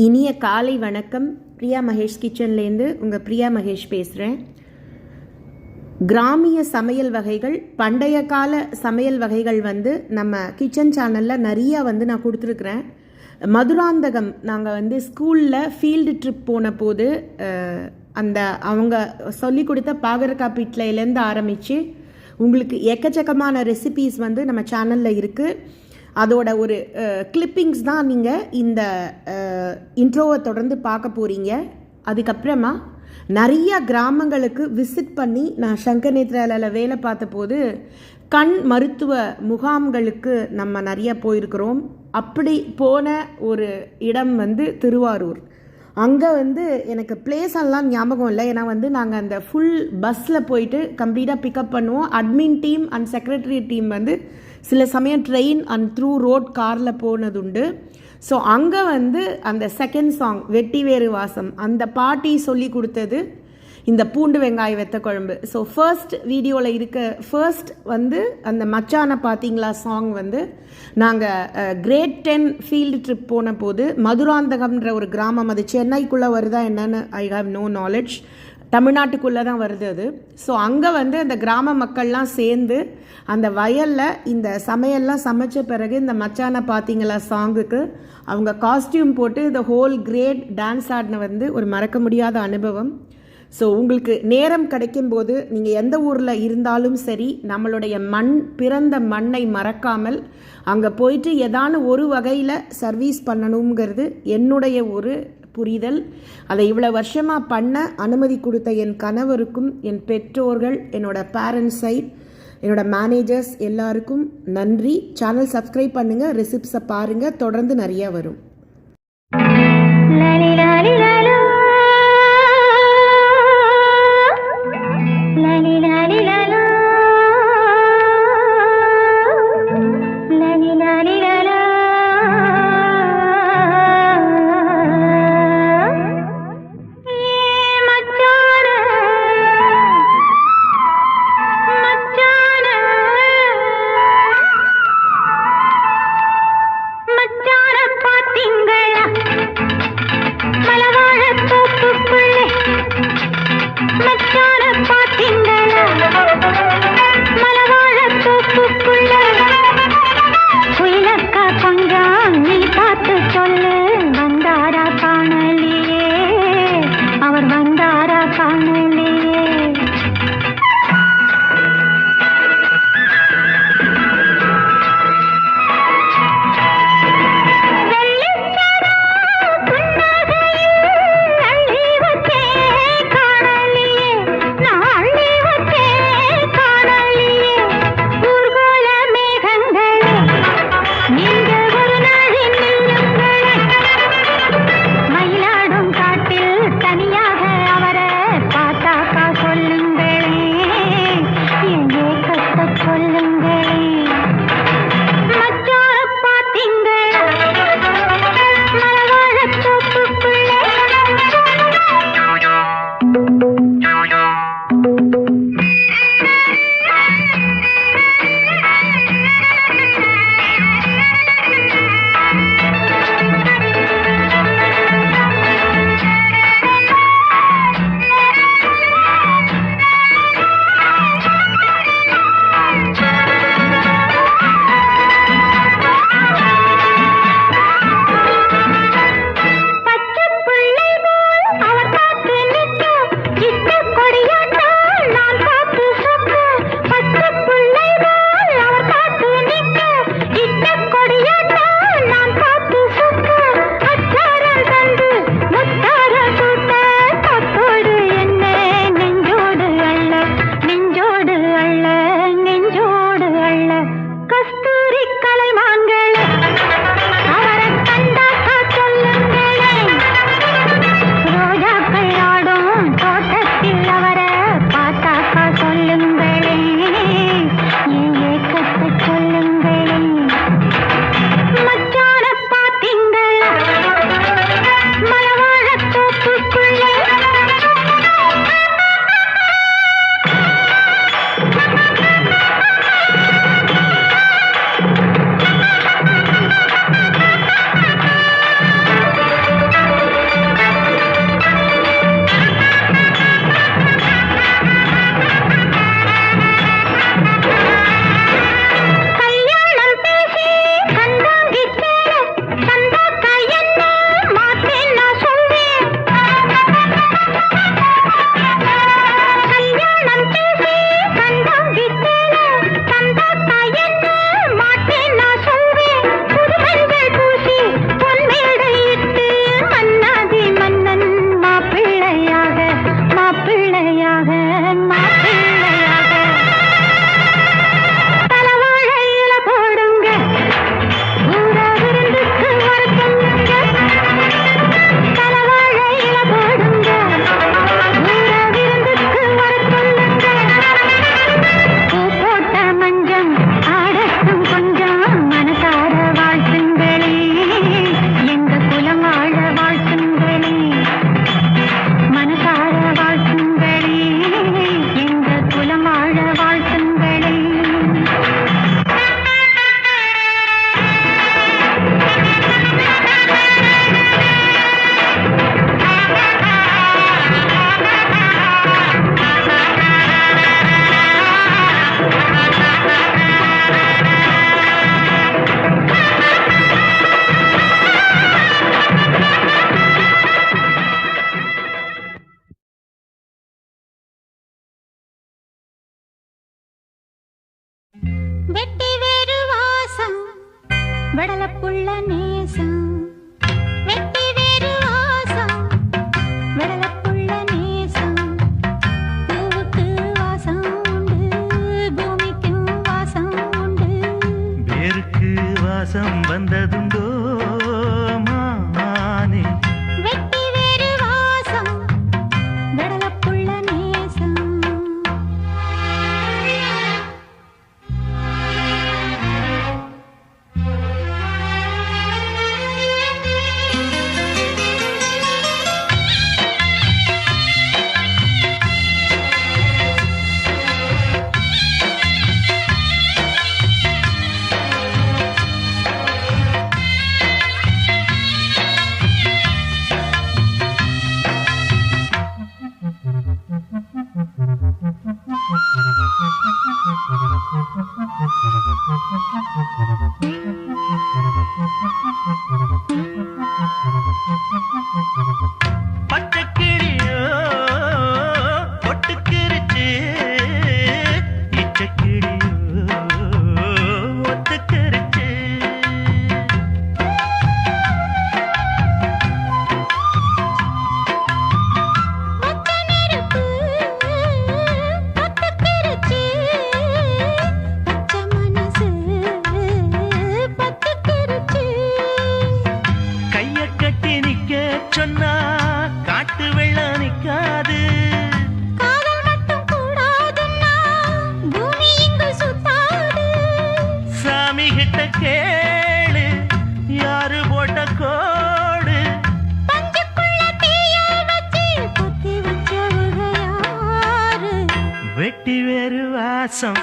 இனிய காலை வணக்கம். பிரியா மகேஷ் கிச்சன்லேருந்து உங்கள் பிரியா மகேஷ் பேசுகிறேன் கிராமிய சமையல் வகைகள் பண்டைய கால சமையல் வகைகள் வந்து நம்ம கிச்சன் சேனலில் நிறையா வந்து நான் கொடுத்துருக்குறேன். மதுராந்தகம் நாங்கள் வந்து ஸ்கூலில் ஃபீல்டு ட்ரிப் போன போது அந்த அவங்க சொல்லி கொடுத்த பாகரக்காய் பிட்லையிலேருந்து ஆரம்பித்து உங்களுக்கு எக்கச்சக்கமான ரெசிபீஸ் வந்து நம்ம சேனலில் இருக்குது அதோட ஒரு கிளிப்பிங்ஸ் தான் நீங்கள் இந்த இன்ட்ரோவை தொடர்ந்து பார்க்க போகிறீங்க அதுக்கப்புறமா நிறைய கிராமங்களுக்கு விசிட் பண்ணி நான் சங்கர் நேத்ராலில் வேலை பார்த்தபோது கண் மருத்துவ முகாம்களுக்கு நம்ம நிறைய போயிருக்கிறோம். அப்படி போன ஒரு இடம் வந்து திருவாரூர். அங்கே வந்து எனக்கு பிளேஸ் எல்லாம் ஞாபகம் இல்லை. ஏன்னா வந்து நாங்கள் அந்த ஃபுல் பஸ்ஸில் போயிட்டு கம்ப்ளீட்டாக பிக்கப் பண்ணுவோம். Admin team and secretary team வந்து சில சமயம் ட்ரெயின் அண்ட் த்ரூ ரோட் காரில் போனதுண்டு. ஸோ அங்கே வந்து அந்த செகண்ட் சாங் வெட்டிவேறு வாசம் அந்த பாட்டி சொல்லி கொடுத்தது இந்த பூண்டு வெங்காய வெத்த குழம்பு. ஸோ ஃபர்ஸ்ட் வீடியோவில் இருக்க ஃபர்ஸ்ட் வந்து அந்த மச்சான பார்த்தீங்களா சாங் வந்து நாங்கள் கிரேட் டென் ஃபீல்டு ட்ரிப் போன போது மதுராந்தகம்ன்ற ஒரு கிராமம் அது சென்னைக்குள்ளே வருதா என்னன்னு ஐ ஹாவ் நோ நாலேஜ் தமிழ்நாட்டுக்குள்ளே தான் வருது அது. ஸோ அங்கே வந்து அந்த கிராம மக்கள்லாம் சேர்ந்து அந்த வயலில் இந்த சமையல்லாம் சமைச்ச பிறகு இந்த மச்சான பார்த்தீங்களா சாங்குக்கு அவங்க காஸ்டியூம் போட்டு இந்த ஹோல் கிரேட் டான்ஸ் ஆடின வந்து ஒரு மறக்க முடியாத அனுபவம். ஸோ உங்களுக்கு நேரம் கிடைக்கும்போது நீங்கள் எந்த ஊரில் இருந்தாலும் சரி நம்மளுடைய மண் பிறந்த மண்ணை மறக்காமல் அங்கே போயிட்டு ஏதான ஒரு வகையில் சர்வீஸ் பண்ணணுங்கிறது என்னுடைய ஒரு புரிதல். அதை இவ்வளோ வருஷமாக பண்ண அனுமதி கொடுத்த என் கணவருக்கும் என் பெற்றோர்கள் என்னோட பேரண்ட்ஸ் சைட் என்னோட மேனேஜர்ஸ் எல்லாருக்கும் நன்றி. சேனல் சப்ஸ்கிரைப் பண்ணுங்கள் ரெசிப்ஸை பாருங்கள் தொடர்ந்து நிறையா வரும். வடலப்புள்ள நேசம். வெட்டி வேறு வாசம். வடலப்புள்ள நேசம். பூவுக்கு வாசம் உண்டு பூமிக்கும் வாசம் உண்டு. சாமி கிட்ட கேளு யாரு போட்ட கோடு? வெட்டி வேறு வாசம்.